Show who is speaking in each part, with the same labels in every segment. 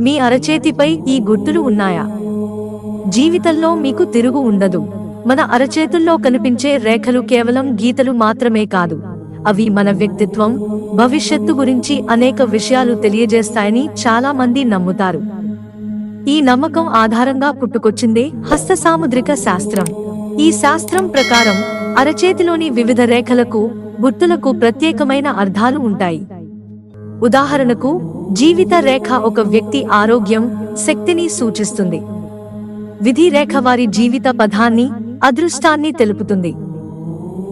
Speaker 1: మీ అరచేతిపై ఈ గుర్తులు ఉన్నాయా? జీవితంలో మీకు తిరుగు ఉండదు. మన అరచేతుల్లో కనిపించే రేఖలు కేవలం గీతలు మాత్రమే కాదు. అవి మన వ్యక్తిత్వం భవిష్యత్తు గురించి అనేక విషయాలు తెలియజేస్తాయని చాలా మంది నమ్ముతారు. ఈ నమ్మకం ఆధారంగా పుట్టుకొచ్చిందే హస్త సాముద్రిక శాస్త్రం. ఈ శాస్త్రం ప్రకారం అరచేతిలోని వివిధ రేఖలకు గుర్తులకు ప్రత్యేకమైన అర్థాలు ఉంటాయి. ఉదాహరణకు జీవిత రేఖ ఒక వ్యక్తి ఆరోగ్యం శక్తిని సూచిస్తుంది. విధి రేఖ వారి జీవిత పదాన్ని అదృష్టాన్ని తెలుపుతుంది.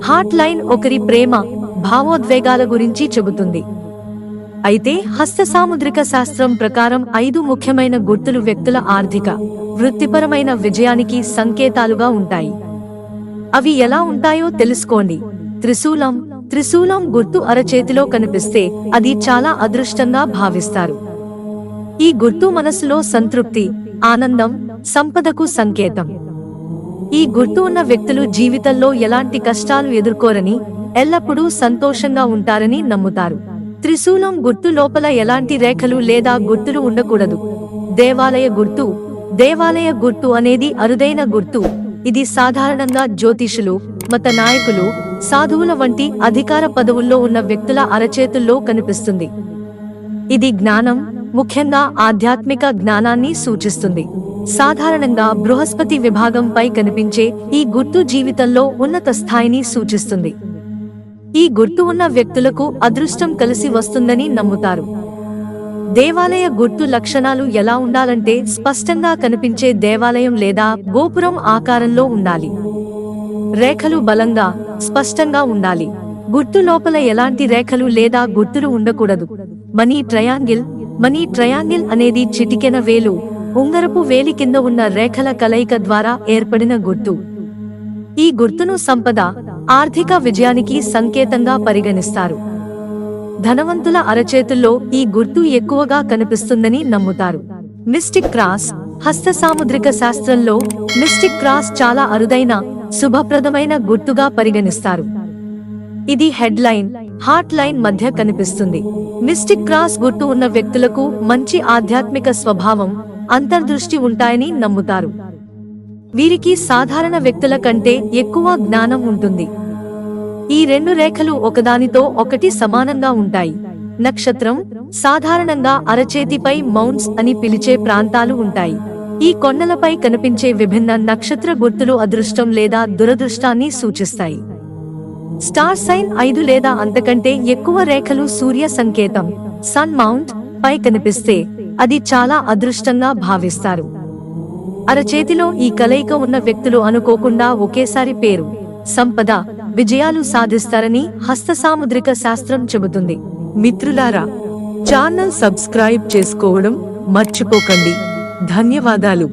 Speaker 1: హార్ట్ లైన్ ఒకరి ప్రేమ భావోద్వేగాల గురించి చెబుతుంది. అయితే హస్త సాముద్రిక శాస్త్రం ప్రకారం ఐదు ముఖ్యమైన గుర్తులు వ్యక్తుల ఆర్థిక వృత్తిపరమైన విజయానికి సంకేతాలుగా ఉంటాయి. అవి ఎలా ఉంటాయో తెలుసుకోండి. త్రిశూలం త్రిశూలం గుర్తు అరచేతిలో కనిపిస్తే అది చాలా అదృష్టంగా భావిస్తారు. ఈ గుర్తు మనసులో సంతృప్తి ఆనందం సంపదకు సంకేతం. ఈ గుర్తు ఉన్న వ్యక్తులు జీవితంలో ఎలాంటి కష్టాలు ఎదుర్కోరని ఎల్లప్పుడూ సంతోషంగా ఉంటారని నమ్ముతారు. త్రిశూలం గుర్తు లోపల ఎలాంటి రేఖలు లేదా గుర్తులు ఉండకూడదు. దేవాలయ గుర్తు దేవాలయ గుర్తు అనేది అరుదైన గుర్తు. ఇది సాధారణంగా జ్యోతిషులు మత నాయకులు సాధువుల వంటి అధికార పదవుల్లో ఉన్న వ్యక్తుల అరచేతుల్లో కనిపిస్తుంది. ఇది జ్ఞానం ముఖ్యంగా ఆధ్యాత్మిక జ్ఞానాన్ని సూచిస్తుంది. సాధారణంగా బృహస్పతి విభాగంపై కనిపించే ఈ గుర్తు జీవితంలో ఉన్నత స్థాయిని సూచిస్తుంది. ఈ గుర్తు ఉన్న వ్యక్తులకు అదృష్టం కలిసి వస్తుందని నమ్ముతారు. దేవాలయ గుర్తు లక్షణాలు ఎలా ఉండాలంటే స్పష్టంగా కనిపించే దేవాలయం లేదా గోపురం ఆకారంలో ఉండాలి. రేఖలు బలంగా స్పష్టంగా ఉండాలి. గుర్తు లోపల ఎలాంటి రేఖలు లేదా గుర్తులు ఉండకూడదు. మనీ ట్రయాంగిల్ మనీ ట్రయాంగిల్ అనేది చిటికెన వేలు ఉంగరపు వేలి కింద ఉన్న రేఖల కలయిక ద్వారా ఏర్పడిన గుర్తు. ఈ గుర్తును సంపద ఆర్థిక విజయానికి సంకేతంగా పరిగణిస్తారు. ధనవంతుల అరచేతుల్లో ఈ గుర్తు ఎక్కువగా కనిపిస్తుందని నమ్ముతారు. మిస్టిక్ క్రాస్ హస్త సాముద్రిక శాస్త్రంలో మిస్టిక్ క్రాస్ చాలా అరుదైన శుభప్రదమైన గుర్తుగా పరిగణిస్తారు. ఇది హెడ్లైన్ హార్ట్ లైన్ మధ్య కనిపిస్తుంది. మిస్టిక్ క్రాస్ గుర్తు ఉన్న వ్యక్తులకు మంచి ఆధ్యాత్మిక స్వభావం అంతర్దృష్టి ఉంటాయని నమ్ముతారు. వీరికి సాధారణ వ్యక్తుల కంటే ఎక్కువ జ్ఞానం ఉంటుంది. ఈ రెండు రేఖలు ఒకదానితో ఒకటి సమానంగా ఉంటాయి. నక్షత్రం సాధారణంగా అరచేతిపై మౌంట్స్ అని పిలిచే ప్రాంతాలు ఉంటాయి. ఈ కొండలపై కనిపించే విభిన్న నక్షత్ర గుర్తులు అదృష్టం లేదా దురదృష్టాన్ని సూచిస్తాయి. స్టార్ సైన్ ఐదు లేదా అంతకంటే ఎక్కువ రేఖలు సూర్య సంకేతం సన్ మౌంట్ పై కనిపిస్తే అది చాలా అదృష్టంగా భావిస్తారు. అరచేతిలో ఈ కలయిక ఉన్న వ్యక్తులు అనుకోకుండా ఒకేసారి పేరు సంపద విజయాలు సాధిస్తారని హస్త సాముద్రిక శాస్త్రం చెబుతుంది. మిత్రులారా ఛానల్ సబ్స్క్రైబ్ చేసుకోవడం మర్చిపోకండి. ధన్యవాదాలు.